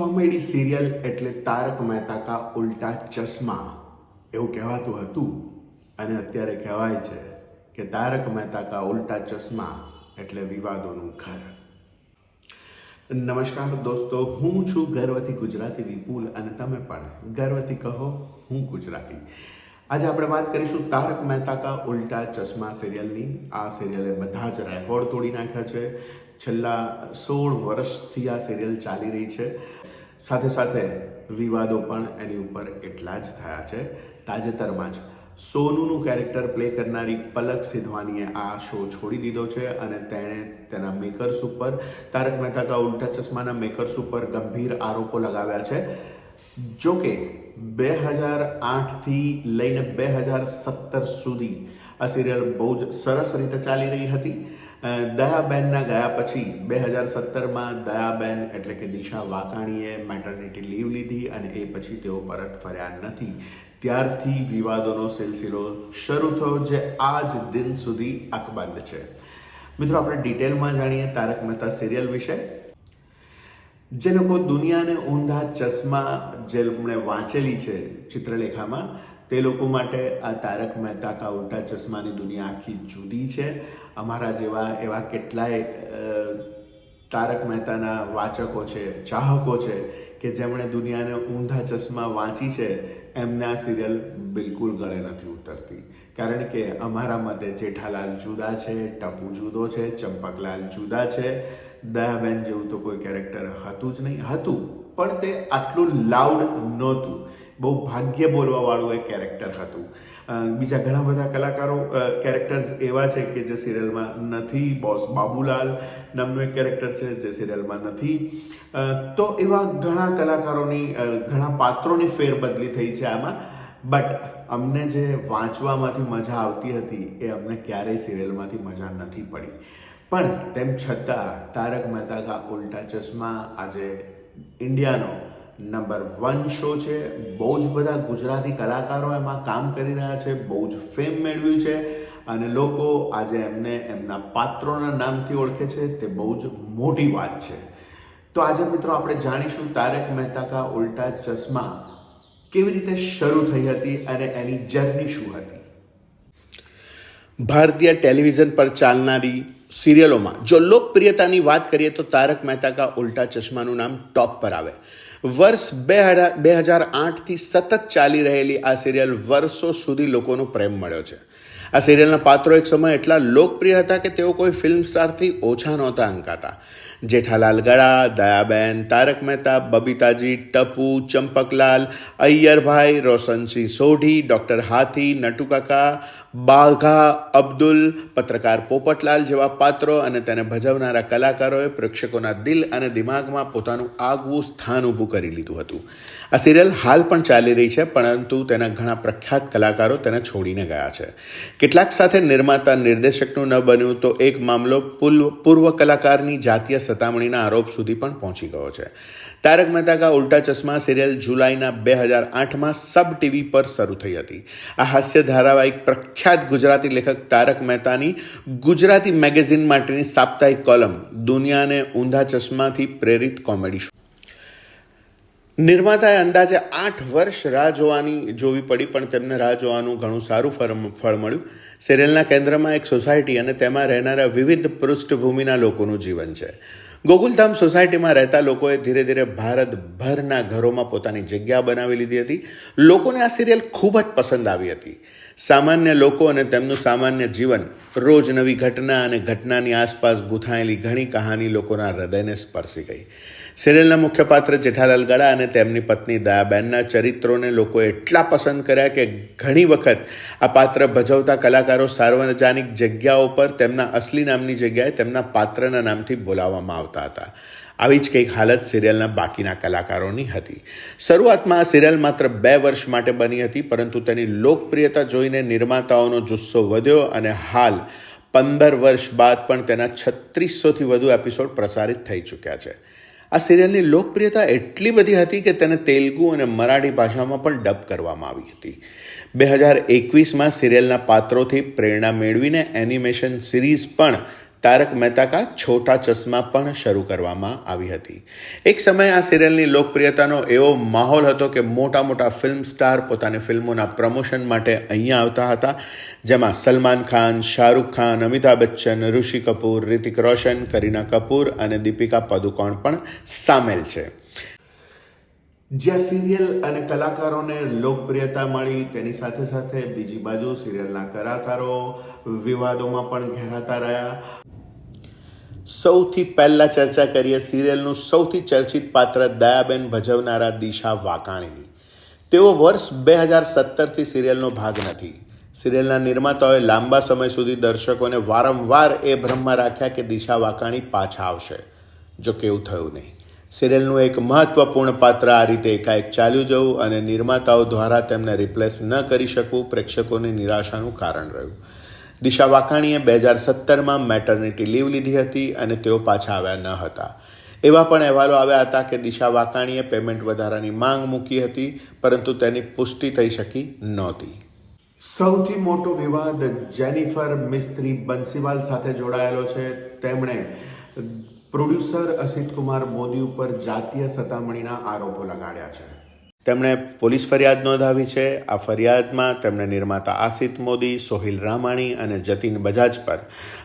Comedy serial એટલે તારક મહેતા કા ઉલ્ટા ચશ્મા એવું કહેવાતું હતું. અને અત્યારે કહેવાય છે કે તારક મહેતા કા ઉલ્ટા ચશ્મા એટલે વિવાદોનું ઘર. નમસ્કાર દોસ્તો, હું છું ગર્વથી ગુજરાતી વિપુલ અને તમે પણ ગર્વથી કહો, હું ગુજરાતી. આજે આપણે વાત કરીશું તારક મહેતા કા ઉલ્ટા ચશ્મા સિરિયલની. આ સિરિયલે બધા જ રેકોર્ડ તોડી નાખ્યા છે. છેલ્લા સોળ વર્ષથી આ સિરિયલ ચાલી રહી છે. સાથે સાથે વિવાદો પણ એની ઉપર એટલા જ થયા છે. તાજેતરમાં જ સોનુનું કેરેક્ટર પ્લે કરનારી પલક સિધવાનીએ આ શો છોડી દીધો છે અને તેણે તેના મેકર્સ ઉપર, તારક મહેતા કા ઉલ્ટા ચશ્માના મેકર્સ ઉપર ગંભીર આરોપો લગાવ્યા છે. જો કે બે હજાર આઠથી લઈને બે હજાર સત્તર સુધી આ સિરિયલ બહુ જ સરસ રીતે ચાલી રહી હતી. દયાબેનના ગયા પછી બે હજાર સત્તરમાં દયાબેન એટલે કે દિશા વાકાણીએ મેટર્નિટી લીવ લીધી અને એ પછી તેઓ પરત ફર્યા નથી. ત્યારથી વિવાદોનો સિલસિલો શરૂ થયો જે આજ દિન સુધી અકબંધ છે. મિત્રો, આપણે ડિટેલમાં જાણીએ તારક મહેતા સિરિયલ વિશે. જે લોકો દુનિયાને ઊંધા ચશ્મા જેમણે વાંચેલી છે ચિત્રલેખામાં તે લોકો માટે આ તારક મહેતા કા ઉલ્ટા ચશ્માની દુનિયા આખી જુદી છે. અમારા જેવા એવા કેટલાય તારક મહેતાના વાચકો છે, ચાહકો છે કે જેમણે દુનિયાને ઊંધા ચશ્મા વાંચી છે, એમને આ સિરિયલ બિલકુલ ગળે નથી ઉતરતી. કારણ કે અમારા મતે જેઠાલાલ જુદા છે, ટપુ જુદો છે, ચંપકલાલ જુદા છે. દયાબેન જેવું તો કોઈ કેરેક્ટર હતું જ નહીં. હતું, પણ તે આટલું લાઉડ નહોતું. બહુ ભાગ્ય બોલવાવાળું એક કેરેક્ટર હતું. બીજા ઘણા બધા કલાકારો કેરેક્ટર્સ એવા છે કે જે સિરિયલમાં નથી. બોસ બાબુલાલ નામનું એક કેરેક્ટર છે જે સિરિયલમાં નથી. તો એવા ઘણા કલાકારોની ઘણા પાત્રોની ફેરબદલી થઈ છે આમાં. બટ અમને જે વાંચવામાંથી મજા આવતી હતી એ અમને ક્યારેય સિરિયલમાંથી મજા નથી પડી. પણ તેમ છતાં તારક મહેતા કા ઉલ્ટા ચશ્મા આજે ઇન્ડિયાનો નંબર વન શો છે, બહુ જ બધા ગુજરાતી કલાકારો એમાં કામ કરી રહ્યા છે, બહુ જ ફેમ મેળવ્યું છે અને લોકો આજે એમને એમના પાત્રોના નામથી ઓળખે છે, તે બહુ જ મોટી વાત છે. તો આજે મિત્રો આપણે જાણીશું તારક મહેતા કા ઉલ્ટા ચશ્મા કેવી રીતે શરૂ થઈ હતી અને એની જર્ની શું હતી. ભારતીય ટેલિવિઝન પર ચાલનારી સિરિયલોમાં જો લોકપ્રિયતાની વાત કરીએ તો તારક મહેતા કા ઉલ્ટા ચશ્માનું નામ ટોપ પર આવે. વર્ષ બે બે હજાર આઠથી સતત ચાલી રહેલી આ સિરિયલ વર્ષો સુધી લોકોનો પ્રેમ મળ્યો છે. આ સિરિયલના પાત્રો એક સમય એટલા લોકપ્રિય હતા કે તેઓ કોઈ ફિલ્મ સ્ટારથી ઓછા નહોતા અંકાતા. જેઠાલાલ ગળા દયાબેન તારક મહેતા, બબીતાજી, ટપુ, ચંપકલાલ, અય્યરભાઈ, રોશનસિંહ સોઢી, ડૉક્ટર હાથી નટુકાકા બાઘા અબ્દુલ, પત્રકાર પોપટલાલ જેવા પાત્રો અને તેને ભજવનારા કલાકારોએ પ્રેક્ષકોના દિલ અને દિમાગમાં પોતાનું આગવું સ્થાન ઊભું કરી લીધું હતું. આ સિરિયલ હાલ પણ ચાલી રહી છે, પરંતુ તેના ઘણા પ્રખ્યાત કલાકારો તેને છોડીને ગયા છે. કેટલાક સાથે નિર્માતા નિર્દેશકનું ન બન્યું તો એક મામલો પૂર્વ કલાકારની જાતીય સતામણીના આરોપ સુધી પણ પહોંચી ગયો છે. તારક મહેતા કા ઉલ્ટા ચશ્મા સિરિયલ જુલાઈના બે હજાર આઠમાં સબ ટીવી પર શરૂ થઈ હતી. આ હાસ્ય ધારાવાહિક પ્રખ્યાત ગુજરાતી લેખક તારક મહેતાની ગુજરાતી મેગેઝિન માટેની સાપ્તાહિક કોલમ, દુનિયાને ઊંધા ચશ્માથી પ્રેરિત કોમેડી શો. નિર્માતાએ અંદાજે આઠ વર્ષ રાહ જોવાની જોવી પડી, પણ તેમને રાહ જોવાનું ઘણું સારું ફળ મળ્યું. સિરિયલના કેન્દ્રમાં એક સોસાયટી અને તેમાં રહેનારા વિવિધ પૃષ્ઠભૂમિના લોકોનું જીવન છે. ગોકુલધામ સોસાયટીમાં રહેતા લોકોએ ધીરે ધીરે ભારતભરના ઘરોમાં પોતાની જગ્યા બનાવી લીધી હતી. લોકોને આ સિરિયલ ખૂબ જ પસંદ આવી હતી. સામાન્ય લોકો અને તેમનું સામાન્ય જીવન રોજ નવી ઘટના અને ઘટનાની આસપાસ ગૂંથાયેલી ઘણી કહાની લોકોના હૃદયને સ્પર્શી ગઈ. સિરિયલના મુખ્ય પાત્ર જેઠાલાલ ગળા અને તેમની પત્ની દયાબેનના ચરિત્રોને લોકોએ એટલા પસંદ કર્યા કે ઘણી વખત આ પાત્ર ભજવતા કલાકારો સાર્વજનિક જગ્યાઓ પર તેમના અસલી નામની જગ્યાએ તેમના પાત્રના નામથી બોલાવવામાં આવતા હતા. આવી જ કંઈક હાલત સિરિયલના બાકીના કલાકારોની હતી. શરૂઆતમાં આ સિરિયલ માત્ર બે વર્ષ માટે બની હતી, પરંતુ તેની લોકપ્રિયતા જોઈને નિર્માતાઓનો જુસ્સો વધ્યો અને હાલ પંદર વર્ષ બાદ પણ તેના છત્રીસોથી વધુ એપિસોડ પ્રસારિત થઈ ચૂક્યા છે. આ સિરિયલની લોકપ્રિયતા એટલી બધી હતી કે તેને તેલુગુ અને મરાઠી ભાષામાં પણ ડબ કરવામાં આવી હતી. બે હજાર એકવીસમાં સિરિયલના પાત્રોથી પ્રેરણા મેળવીને એનિમેશન સિરીઝ પણ તારક મહેતા કા છોટા ચશ્મા પણ શરૂ કરવામાં આવી હતી. એક સમયે આ સિરિયલની લોકપ્રિયતાનો એવો માહોલ હતો કે મોટા મોટા ફિલ્મ સ્ટાર પોતાની ફિલ્મોના પ્રમોશન માટે અહીંયા આવતા હતા, જેમાં સલમાન ખાન, શાહરૂખ ખાન, અમિતાભ બચ્ચન, ઋષિ કપૂર, રિતિક રોશન, કરીના કપૂર અને દીપિકા પદુકોણ પણ સામેલ છે. જ્યાં સિરિયલ અને કલાકારોને લોકપ્રિયતા મળી, તેની સાથે સાથે બીજી બાજુ સિરિયલના કલાકારો વિવાદોમાં પણ ઘેરાતા રહ્યા. સૌથી પહેલાં ચર્ચા કરીએ સિરિયલનું સૌથી ચર્ચિત પાત્ર દયાબેન ભજવનારા દિશા વાકાણીની તેઓ વર્ષ બે હજાર સત્તરથી સિરિયલનો ભાગ નથી. સિરિયલના નિર્માતાઓએ લાંબા સમય સુધી દર્શકોને વારંવાર એ ભ્રમમાં રાખ્યા કે દિશા વાકાણી પાછા આવશે, જો કે એવું થયું નહીં. સિરિયલનું એક મહત્વપૂર્ણ પાત્ર આ રીતે એકાએક ચાલ્યું જવું અને નિર્માતાઓ દ્વારા તેમને રિપ્લેસ ન કરી શકવું પ્રેક્ષકોની નિરાશાનું કારણ રહ્યું. દિશા વાકાણીએ બે હજાર સત્તરમાં મેટર્નિટી લીવ લીધી હતી અને તેઓ પાછા આવ્યા ન હતા. એવા પણ અહેવાલો આવ્યા હતા કે દિશા વાકાણીએ પેમેન્ટ વધારાની માંગ મૂકી હતી, પરંતુ તેની પુષ્ટિ થઈ શકી નહોતી. સૌથી મોટો વિવાદ જેનિફર મિસ્ત્રી બંસીવાલ સાથે જોડાયેલો છે. તેમણે પ્રોડ્યુસર અસિત કુમાર મોદી ઉપર જાતીય સતામણીના આરોપો લગાડ્યા છે. તેમણે પોલીસ ફરિયાદ નોંધાવી છે. આ ફરિયાદમાં તેમણે નિર્માતા આસિત મોદી, સોહિલ રામાણી અને જતીન બજાજ પર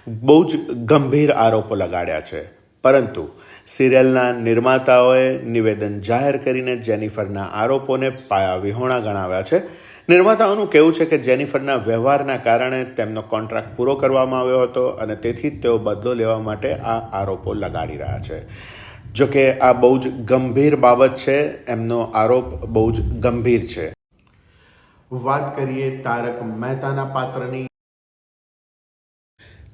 બહુ જ ગંભીર આરોપો લગાડ્યા છે. પરંતુ સિરિયલના નિર્માતાઓએ નિવેદન જાહેર કરીને જેનિફરના આરોપોને પાયા વિહોણા ગણાવ્યા છે. નિર્માતાઓનું કહેવું છે કે જેનિફરના વ્યવહારના કારણે તેમનો કોન્ટ્રાક્ટ પૂરો કરવામાં આવ્યો હતો અને તેથી જ તેઓ બદલો લેવા માટે આ આરોપો લગાડી રહ્યા છે. જો કે આ બહુ જ ગંભીર બાબત છે એમનો આરોપ બહુ જ ગંભીર છે. વાત કરીએ તારક મહેતાના પાત્રની.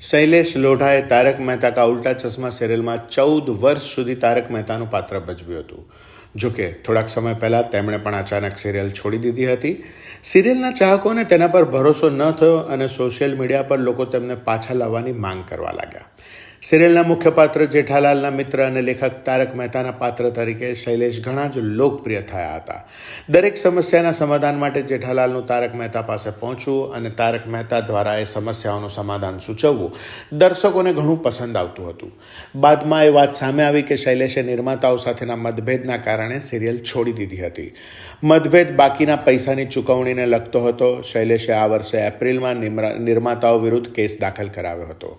શૈલેષ લોઢાએ તારક મહેતા કા ઉલ્ટા ચશ્મા સિરિયલમાં ચૌદ વર્ષ સુધી તારક મહેતાનું પાત્ર ભજવ્યું હતું. જો કે થોડાક સમય પહેલાં તેમણે પણ અચાનક સિરિયલ છોડી દીધી હતી. સિરિયલના ચાહકોને તેના પર ભરોસો ન થયો અને સોશિયલ મીડિયા પર લોકો તેમને પાછા લાવવાની માંગ કરવા લાગ્યા. સિરિયલના મુખ્ય પાત્ર જેઠાલાલના મિત્ર અને લેખક તારક મહેતાના પાત્ર તરીકે શૈલેષ ઘણા જ લોકપ્રિય થયા હતા. દરેક સમસ્યાના સમાધાન માટે જેઠાલાલનું તારક મહેતા પાસે પહોંચવું અને તારક મહેતા દ્વારા એ સમસ્યાઓનું સમાધાન સૂચવવું દર્શકોને ઘણું પસંદ આવતું હતું. બાદમાં એ વાત સામે આવી કે શૈલેષે નિર્માતાઓ સાથેના મતભેદના કારણે સિરિયલ છોડી દીધી હતી. મતભેદ બાકીના પૈસાની ચૂકવણીને લગતો હતો. શૈલેષે આ વર્ષે એપ્રિલમાં નિર્માતાઓ વિરુદ્ધ કેસ દાખલ કરાવ્યો હતો.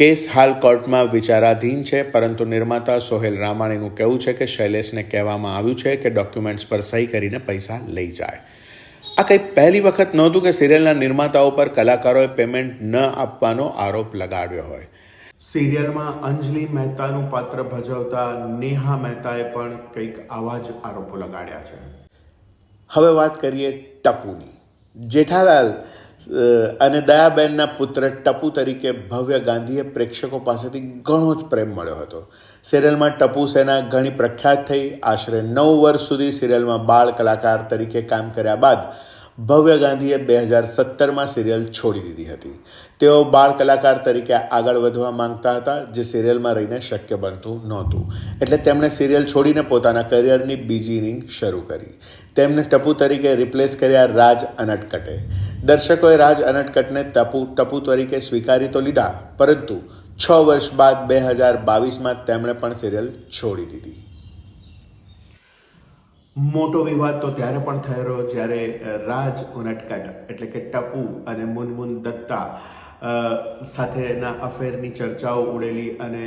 કેસ હાલ કોર્ટમાં વિચારાધીન છે પરંતુ નિર્માતા સોહેલ રામાણીનું કહેવું છે કે શૈલેષને કહેવામાં આવ્યું છે કે ડોક્યુમેન્ટ્સ પર સહી કરીને પૈસા લઈ જાય. આ કંઈ પહેલી વખત નહોતું કે સિરિયલના નિર્માતાઓ પર કલાકારોએ પેમેન્ટ ન આપવાનો આરોપ લગાડ્યો હોય. સિરિયલમાં અંજલિ મહેતાનું પાત્ર ભજવતા નેહા મહેતાએ પણ કંઈક આવા જ આરોપો લગાડ્યા છે. હવે વાત કરીએ ટપુની. જેઠાલાલ અને દયાબેનના પુત્ર ટપુ તરીકે ભવ્ય ગાંધીએ પ્રેક્ષકો પાસેથી ઘણો જ પ્રેમ મળ્યો હતો. સિરિયલમાં ટપુ સેના ઘણી પ્રખ્યાત થઈ. આશરે નવ વર્ષ સુધી સિરિયલમાં બાળ કલાકાર તરીકે કામ કર્યા બાદ ભવ્ય ગાંધીએ બે હજાર સત્તરમાં સિરિયલ છોડી દીધી હતી. તેઓ બાળ કલાકાર તરીકે આગળ વધવા માંગતા હતા, જે સિરિયલમાં રહીને શક્ય બનતું નહોતું. એટલે તેમણે સિરિયલ છોડીને પોતાના કરિયરની બીજી ઇનિંગ શરૂ કરી. તેમને ટપુ તરીકે રિપ્લેસ કર્યા રાજ અનટકટે. દર્શકોએ રાજ અનટકટને ટપુ ટપુ તરીકે સ્વીકારી તો લીધા, પરંતુ છ વર્ષ બાદ બે હજાર બાવીસમાં તેમણે પણ સિરિયલ છોડી દીધી. મોટો વિવાદ તો ત્યારે પણ થયેલો જ્યારે રાજ ઉનટકટ એટલે કે ટપુ અને મુનમુન દત્તા સાથેના અફેરની ચર્ચાઓ ઉડેલી અને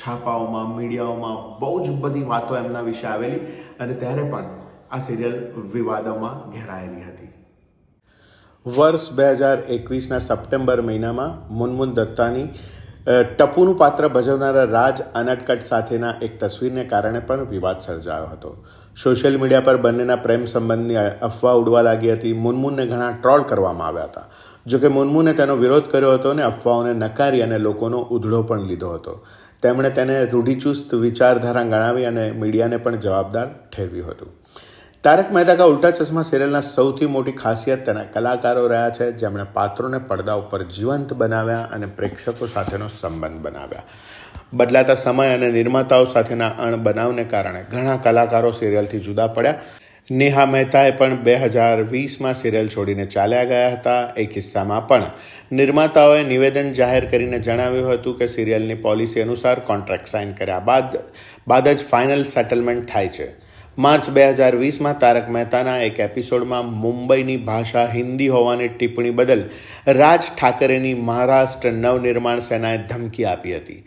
છાપાઓમાં, મીડિયાઓમાં બહુ જ બધી વાતો એમના વિશે આવેલી અને ત્યારે પણ આ સિરિયલ વિવાદોમાં ઘેરાયેલી હતી. વર્ષ બે હજાર એકવીસના સપ્ટેમ્બર મહિનામાં મુનમુન દત્તાની ટપુનું પાત્ર ભજવનારા રાજ અનટકટ સાથેના એક તસવીરને કારણે પણ વિવાદ સર્જાયો હતો. સોશિયલ મીડિયા પર બંનેના પ્રેમ સંબંધની અફવા ઉડવા લાગી હતી. મુનમુનને ઘણા ટ્રોલ કરવામાં આવ્યા હતા. જોકે મુનમુને તેનો વિરોધ કર્યો હતો અને અફવાઓને નકારી અને લોકોનો ઉધળો પણ લીધો હતો. તેમણે તેને રૂઢિચુસ્ત વિચારધારા ગણાવી અને મીડિયાને પણ જવાબદાર ઠેરવ્યું હતું. તારક મહેતા કા ઉલ્ટા ચશ્મા સિરિયલના સૌથી મોટી ખાસિયત તેના કલાકારો રહ્યા છે, જેમણે પાત્રોને પડદા ઉપર જીવંત બનાવ્યા અને પ્રેક્ષકો સાથેનો સંબંધ બનાવ્યા. બદલાતા સમય અને નિર્માતાઓ સાથેના અણબનાવને કારણે ઘણા કલાકારો સિરિયલથી જુદા પડ્યા. નેહા મહેતાએ પણ બે હજાર વીસમાં સિરિયલ છોડીને ચાલ્યા ગયા હતા. એ કિસ્સામાં પણ નિર્માતાઓએ નિવેદન જાહેર કરીને જણાવ્યું હતું કે સિરિયલની પોલિસી અનુસાર કોન્ટ્રાક્ટ સાઇન કર્યા બાદ બાદ જ ફાઇનલ સેટલમેન્ટ થાય છે. માર્ચ બે હજાર વીસમાં તારક મહેતાના એક એપિસોડમાં મુંબઈની ભાષા હિન્દી હોવાની ટિપ્પણી બદલ રાજ ઠાકરેની મહારાષ્ટ્ર નવનિર્માણ સેનાએ ધમકી આપી હતી.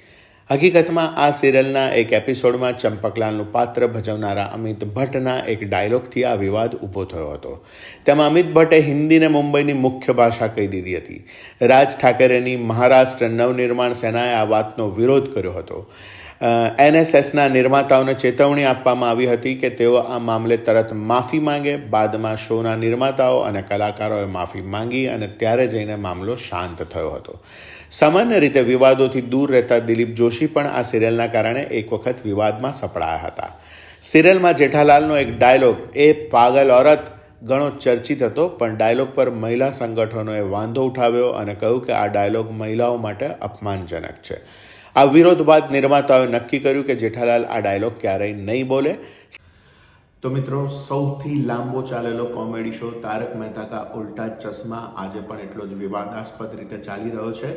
હકીકતમાં આ સિરિયલના એક એપિસોડમાં ચંપકલાલનું પાત્ર ભજવનારા અમિત ભટ્ટના એક ડાયલોગથી આ વિવાદ ઊભો થયો હતો. તેમાં અમિત ભટ્ટે હિન્દીને મુંબઈની મુખ્ય ભાષા કહી દીધી હતી. રાજ ઠાકરેની મહારાષ્ટ્ર નવનિર્માણ સેનાએ આ વાતનો વિરોધ કર્યો હતો. એનએસએસના નિર્માતાઓને ચેતવણી આપવામાં આવી હતી કે તેઓ આ મામલે તરત માફી માંગે, બાદમાં શોના નિર્માતાઓ અને કલાકારોએ માફી માંગી અને ત્યારે જઈને મામલો શાંત થયો હતો. સામાન્ય રીતે વિવાદોથી દૂર રહેતા દિલીપ જોશી પણ આ સિરિયલના કારણે એક વખત વિવાદમાં સપડાયા હતા. સિરિયલમાં જેઠાલાલનો એક ડાયલોગ, એ પાગલ ઓરત, ઘણો ચર્ચિત હતો, પણ ડાયલોગ પર મહિલા સંગઠનોએ વાંધો ઉઠાવ્યો અને કહ્યું કે આ ડાયલોગ મહિલાઓ માટે અપમાનજનક છે. આ વિરોધ બાદ નિર્માતાઓએ નક્કી કર્યું કે જેઠાલાલ આ ડાયલોગ ક્યારેય નહીં બોલે. તો મિત્રો, સૌથી લાંબો ચાલેલો કોમેડી શો તારક મહેતા કા ઉલ્ટા ચશ્મા. આજે પણ એટલો જ વિવાદાસ્પદ રીતે ચાલી રહ્યો છે.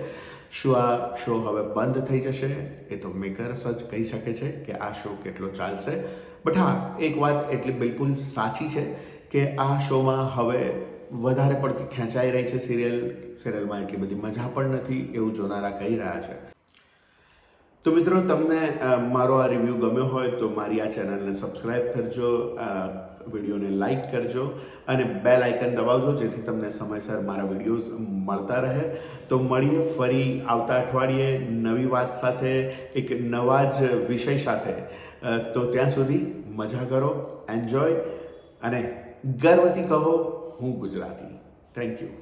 શું આ શો હવે બંધ થઈ જશે? એ તો મેકર્સ જ કહી શકે છે કે આ શો કેટલો ચાલશે. બટ હા, એક વાત એટલી બિલકુલ સાચી છે કે આ શોમાં હવે વધારે પડતી ખેંચાઈ રહી છે સિરિયલ. સિરિયલમાં એટલી બધી મજા પણ નથી એવું જોનારા કહી રહ્યા છે. તો મિત્રો, તમને મારો આ રિવ્યૂ ગમ્યો હોય તો મારી આ ચેનલને સબસ્ક્રાઈબ કરજો વિડીયોને લાઈક કરજો અને બે આઇકન દબાવજો, જેથી તમને સમયસર મારા વિડીયોઝ મળતા રહે. તો મળીએ ફરી આવતા અઠવાડિયે નવી વાત સાથે, એક નવા જ વિષય સાથે. તો ત્યાં સુધી મજા કરો એન્જોય અને ગર્વથી કહો, હું ગુજરાતી. Thank you